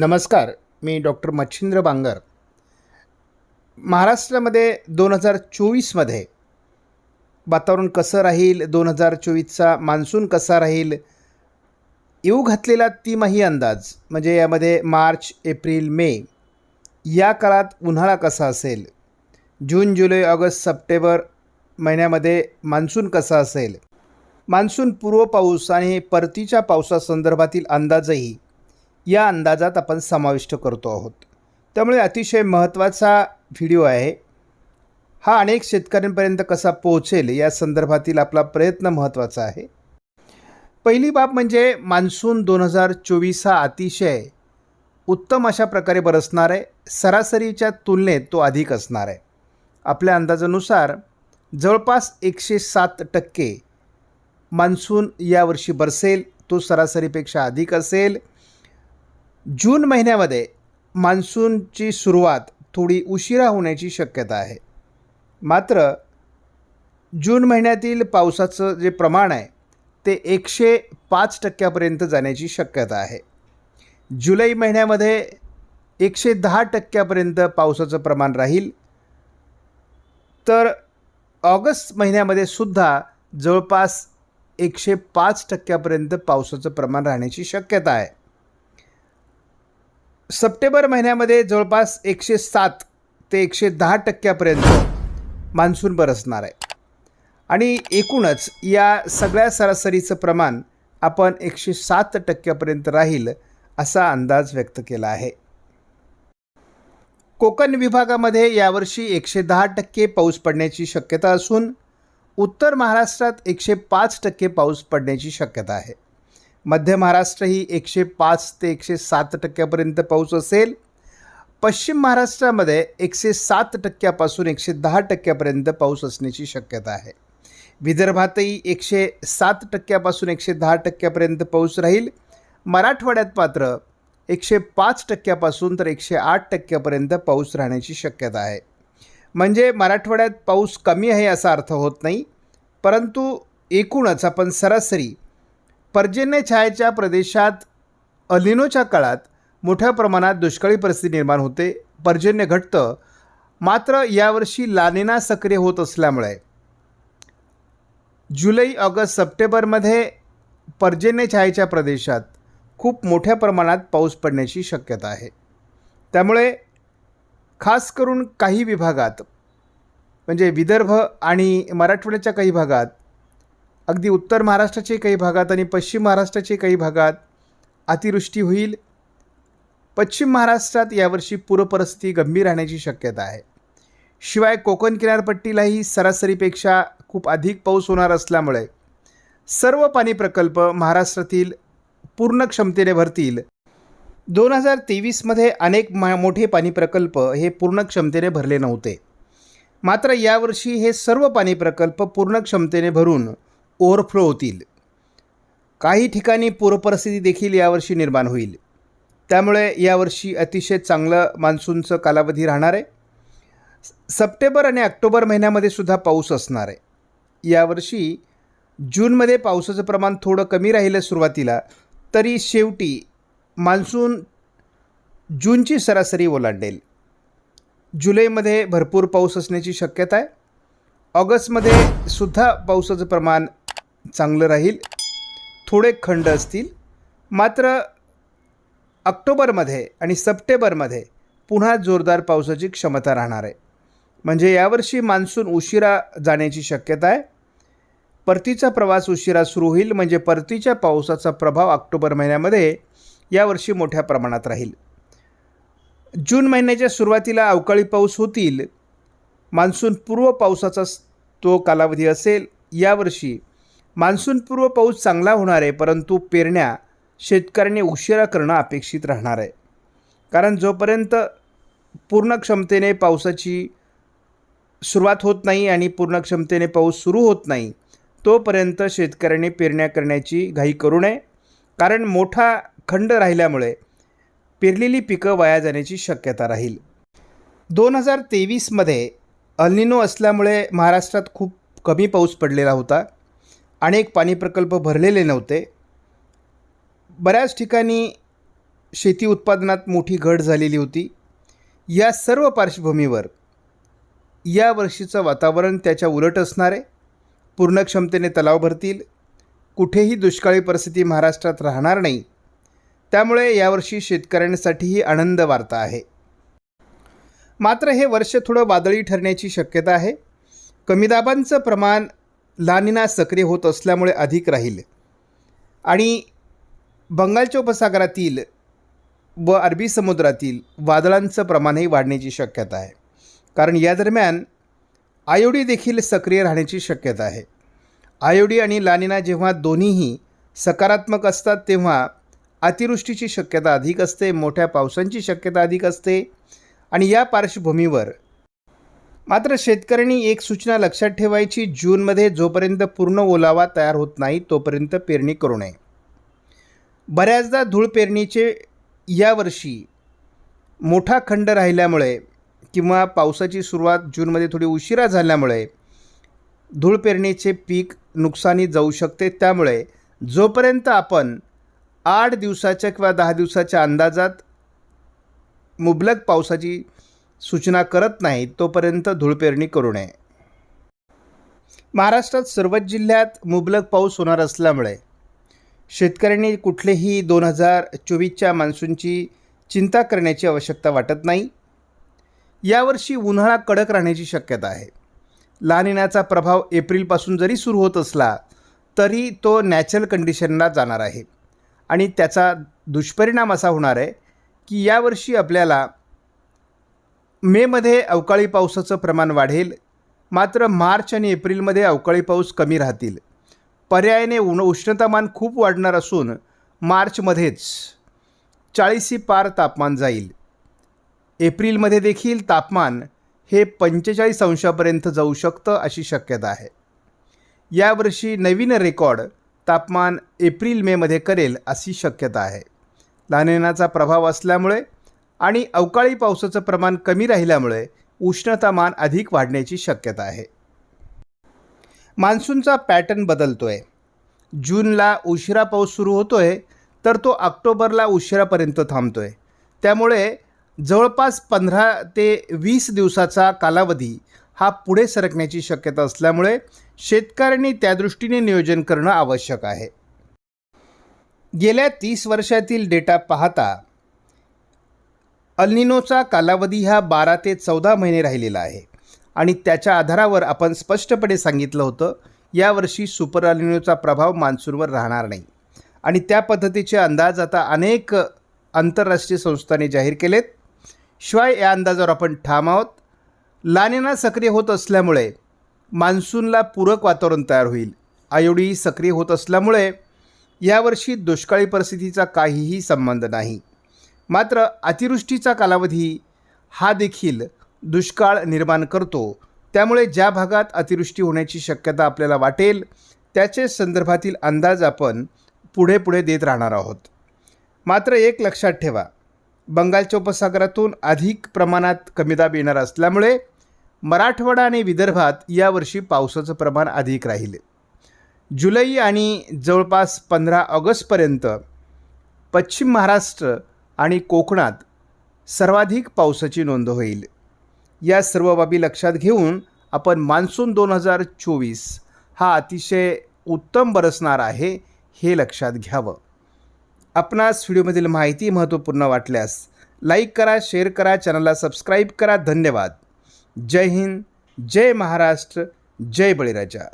नमस्कार मी डॉक्टर मच्छिंद्र बांगर. महाराष्ट्रामध्ये दोन हजार चोवीसमध्ये वातावरण कसं राहील दोन हजार चोवीसचा मान्सून कसा राहील येऊ घातलेला तिमाही अंदाज म्हणजे यामध्ये मार्च एप्रिल मे या काळात उन्हाळा कसा असेल जून जुलै ऑगस्ट सप्टेंबर महिन्यामध्ये मान्सून कसा असेल मान्सून पूर्व पाऊस आणि परतीच्या पावसासंदर्भातील अंदाजही या अंदाजात आपण समाविष्ट करतो आहोत. त्यामुळे अतिशय महत्त्वाचा व्हिडिओ आहे. हा अनेक शेतकऱ्यांपर्यंत कसा पोहोचेल या संदर्भातील आपला प्रयत्न महत्त्वाचा आहे. पहिली बाब म्हणजे मान्सून दोन हजार चोवीस हा अतिशय उत्तम अशा प्रकारे बरसणार आहे. सरासरीच्या तुलनेत तो अधिक असणार आहे. आपल्या अंदाजानुसार जवळपास एकशे सात टक्के मान्सून यावर्षी बरसेल. तो सरासरीपेक्षा अधिक असेल. जून महिन्यामध्ये मान्सूनची सुरुवात थोडी उशिरा होण्याची शक्यता आहे. मात्र जून महिन्यातील पावसाचं जे प्रमाण आहे ते एकशे पाच टक्क्यापर्यंत जाण्याची शक्यता आहे. जुलै महिन्यामध्ये एकशे दहा टक्क्यापर्यंत पावसाचं प्रमाण राहील. तर ऑगस्ट महिन्यामध्ये सुद्धा जवळपास एकशे पाच टक्क्यापर्यंत पावसाचं प्रमाण राहण्याची शक्यता आहे. सप्टेंबर महिन्यामध्ये जवळपास एकशे सात ते एकशे दहा टक्क्यापर्यंत मान्सून बरसणार आहे. आणि एकूणच या सगळ्या सरासरीचं प्रमाण आपण एकशे सात टक्क्यापर्यंत राहील असा अंदाज व्यक्त केला आहे. कोकण विभागामध्ये यावर्षी एकशे दहा टक्के पाऊस पडण्याची शक्यता असून उत्तर महाराष्ट्रात एकशे पाच टक्के पाऊस पडण्याची शक्यता आहे. मध्य महाराष्ट्र ही एकशे पाच ते एकशे सात टक्क्यापर्यंत पाऊस असेल. पश्चिम महाराष्ट्रामध्ये एकशे सात टक्क्यापासून एकशे दहा टक्क्यापर्यंत पाऊस असण्याची शक्यता आहे. विदर्भातही एकशे सात टक्क्यापासून एकशे दहा टक्क्यापर्यंत पाऊस राहील. मराठवाड्यात मात्र एकशे पाच टक्क्यापासून तर एकशे आठ टक्क्यापर्यंत पाऊस राहण्याची शक्यता आहे. म्हणजे मराठवाड्यात पाऊस कमी आहे असा अर्थ होत नाही. परंतु एकूणच आपण सरासरी पर्जन्य छायाच्या प्रदेशात अलिनोच्या काळात मोठ्या प्रमाणात दुष्काळी परिस्थिती निर्माण होते. पर्जन्य घटतं मात्र यावर्षी लानिना सक्रिय होत असल्यामुळे जुलै ऑगस्ट सप्टेंबरमध्ये पर्जन्य छायेच्या प्रदेशात खूप मोठ्या प्रमाणात पाऊस पडण्याची शक्यता आहे. त्यामुळे खास करून काही विभागात म्हणजे विदर्भ आणि मराठवाड्याच्या काही भागात अगदी उत्तर महाराष्ट्राचे काही भागात आणि पश्चिम महाराष्ट्राचे काही भागात अतिवृष्टी होईल. पश्चिम महाराष्ट्रात यावर्षी पूरपरिस्थिती गंभीर राहण्याची शक्यता आहे. शिवाय कोकण किनारपट्टीलाही सरासरीपेक्षा खूप अधिक पाऊस होणार असल्यामुळे सर्व पाणी प्रकल्प महाराष्ट्रातील पूर्ण क्षमतेने भरतील. दोन हजार तेवीसमध्ये अनेक मा मोठे पाणी प्रकल्प हे पूर्ण क्षमतेने भरले नव्हते. मात्र यावर्षी हे सर्व पाणी प्रकल्प पूर्ण क्षमतेने भरून ओव्हरफ्लो होतील. काही ठिकाणी पूरपरिस्थिती देखील यावर्षी निर्माण होईल. त्यामुळे यावर्षी अतिशय चांगलं मान्सूनचं कालावधी राहणार आहे. सप्टेंबर आणि ऑक्टोबर महिन्यामध्ये सुद्धा पाऊस असणार आहे. यावर्षी जूनमध्ये पावसाचं प्रमाण थोडं कमी राहिलं सुरुवातीला तरी शेवटी मान्सून जूनची सरासरी ओलांडेल. जुलैमध्ये भरपूर पाऊस असण्याची शक्यता आहे. ऑगस्टमध्ये सुद्धा पावसाचं प्रमाण चांगलं राहील. थोडे खंड असतील. मात्र ऑक्टोबरमध्ये आणि सप्टेंबरमध्ये पुन्हा जोरदार पावसाची क्षमता राहणार आहे. म्हणजे यावर्षी मान्सून उशिरा जाण्याची शक्यता आहे. परतीचा प्रवास उशिरा सुरू होईल. म्हणजे परतीच्या पावसाचा प्रभाव ऑक्टोबर महिन्यामध्ये यावर्षी मोठ्या प्रमाणात राहील. जून महिन्याच्या सुरुवातीला अवकाळी पाऊस होतील. मान्सून पूर्व पावसाचा तो कालावधी असेल. यावर्षी मान्सूनपूर्व पाऊस चांगला होणार आहे परंतु पेरण्या शेतकऱ्यांनी उशिरा करणं अपेक्षित राहणार आहे. कारण जोपर्यंत पूर्ण क्षमतेने पावसाची सुरुवात होत नाही आणि पूर्ण क्षमतेने पाऊस सुरू होत नाही तोपर्यंत शेतकऱ्यांनी पेरण्या करण्याची घाई करू नये. कारण मोठा खंड राहिल्यामुळे पेरलेली पिकं वाया जाण्याची शक्यता राहील. दोन हजार तेवीसमध्ये अल्निनो असल्यामुळे महाराष्ट्रात खूप कमी पाऊस पडलेला होता. अनेक पाणी प्रकल्प भरलेले नव्हते. बऱ्याच ठिकाणी शेती उत्पादनात मोठी घट झालेली होती. या सर्व पार्श्वभूमीवर या वर्षीचं वातावरण त्याच्या उलट असणार. आहे पूर्ण क्षमतेने तलाव भरतील. कुठेही दुष्काळी परिस्थिती महाराष्ट्रात राहणार नाही. त्यामुळे यावर्षी शेतकऱ्यांसाठीही आनंद वार्ता आहे. मात्र हे वर्ष थोडं वादळी ठरण्याची शक्यता आहे. कमी दाबांचं प्रमाण लानिना सक्रिय होत असल्यामुळे अधिक राहील. आणि बंगालच्या उपसागरातील व अरबी समुद्रातील वादळांचं प्रमाणही वाढण्याची शक्यता आहे. कारण या दरम्यान आयोडी देखील सक्रिय राहण्याची शक्यता आहे. आयोडी आणि लानिना जेव्हा दोन्हीही सकारात्मक असतात तेव्हा अतिवृष्टीची शक्यता अधिक असते मोठ्या पावसांची शक्यता अधिक असते. आणि या पार्श्वभूमीवर मात्र शेतकऱ्यांनी एक सूचना लक्षात ठेवायची. जूनमध्ये जोपर्यंत पूर्ण ओलावा तयार होत नाही तोपर्यंत पेरणी करू नये. बऱ्याचदा धूळ पेरणीचे यावर्षी मोठा खंड राहिल्यामुळे किंवा पावसाची सुरुवात जूनमध्ये थोडी उशिरा झाल्यामुळे धूळ पेरणीचे पीक नुकसानी जाऊ शकते. त्यामुळे जोपर्यंत आपण आठ दिवसाच्या किंवा दहा दिवसाच्या अंदाजात मुबलक पावसाची सूचना करत नाही तोपर्यंत धूळपेरणी करू नये. महाराष्ट्रात सर्वच जिल्ह्यात मुबलक पाऊस होणार असल्यामुळे शेतकऱ्यांनी कुठलेही दोन हजार चोवीसच्या मान्सूनची चिंता करण्याची आवश्यकता वाटत नाही. यावर्षी उन्हाळा कडक राहण्याची शक्यता आहे. लानिनाचा प्रभाव एप्रिलपासून जरी सुरू होत असला तरी तो नॅचरल कंडिशनला जाणार आहे. आणि त्याचा दुष्परिणाम असा होणार आहे की यावर्षी आपल्याला मेमध्ये अवकाळी पावसाचं प्रमाण वाढेल. मात्र मार्च आणि एप्रिलमध्ये अवकाळी पाऊस कमी राहतील. पर्यायाने उन उष्णतामान खूप वाढणार असून मार्चमध्येच चाळीसी पार तापमान जाईल. एप्रिलमध्ये देखील तापमान हे पंचेचाळीस अंशापर्यंत जाऊ शकतं अशी शक्यता आहे. यावर्षी नवीन रेकॉर्ड तापमान एप्रिल मेमध्ये करेल अशी शक्यता आहे. लानेनाचा प्रभाव असल्यामुळे आणि अवकाळी पावसाचं प्रमाण कमी राहिल्यामुळे उष्णतामान अधिक वाढण्याची शक्यता आहे. मान्सूनचा पॅटर्न बदलतो आहे जूनला उशिरा पाऊस सुरू होतो आहे तर तो ऑक्टोबरला उशिरापर्यंत थांबतो आहे त्यामुळे जवळपास पंधरा ते वीस दिवसाचा कालावधी हा पुढे सरकण्याची शक्यता असल्यामुळे शेतकऱ्यांनी त्या दृष्टीने नियोजन करणं आवश्यक आहे. गेल्या तीस वर्षातील डेटा पाहता अल्निनोचा कालावधी हा बारा ते चौदा महिने राहिलेला आहे. आणि त्याच्या आधारावर आपण स्पष्टपणे सांगितलं होतं यावर्षी सुपर अल्निनोचा प्रभाव मान्सूनवर राहणार नाही. आणि त्या पद्धतीचे अंदाज आता अनेक आंतरराष्ट्रीय संस्थांनी जाहीर केलेत. शिवाय या अंदाजावर आपण ठाम आहोत. लानेना सक्रिय होत असल्यामुळे मान्सूनला पूरक वातावरण तयार होईल. आयोडी सक्रिय होत असल्यामुळे यावर्षी दुष्काळी परिस्थितीचा काहीही संबंध नाही. मात्र अतिवृष्टीचा कालावधी हा देखील दुष्काळ निर्माण करतो. त्यामुळे ज्या भागात अतिवृष्टी होण्याची शक्यता आपल्याला वाटेल त्याचे संदर्भातील अंदाज आपण पुढे पुढे देत राहणार आहोत. मात्र एक लक्षात ठेवा बंगालच्या उपसागरातून अधिक प्रमाणात कमी दाब येणार असल्यामुळे मराठवाडा आणि विदर्भात यावर्षी पावसाचं प्रमाण अधिक राहील. जुलै आणि जवळपास पंधरा ऑगस्टपर्यंत पश्चिम महाराष्ट्र आणि कोकणात सर्वाधिक पावसाची नोंद होईल. या सर्व बाबी लक्षात घेऊन आपण मान्सून दोन हजार चोवीस हा अतिशय उत्तम बरसणार आहे हे लक्षात घ्यावं. आपणास व्हिडिओमधील माहिती महत्त्वपूर्ण वाटल्यास लाईक करा शेअर करा चॅनलला सबस्क्राईब करा. धन्यवाद. जय हिंद जय महाराष्ट्र जय बळीराजा.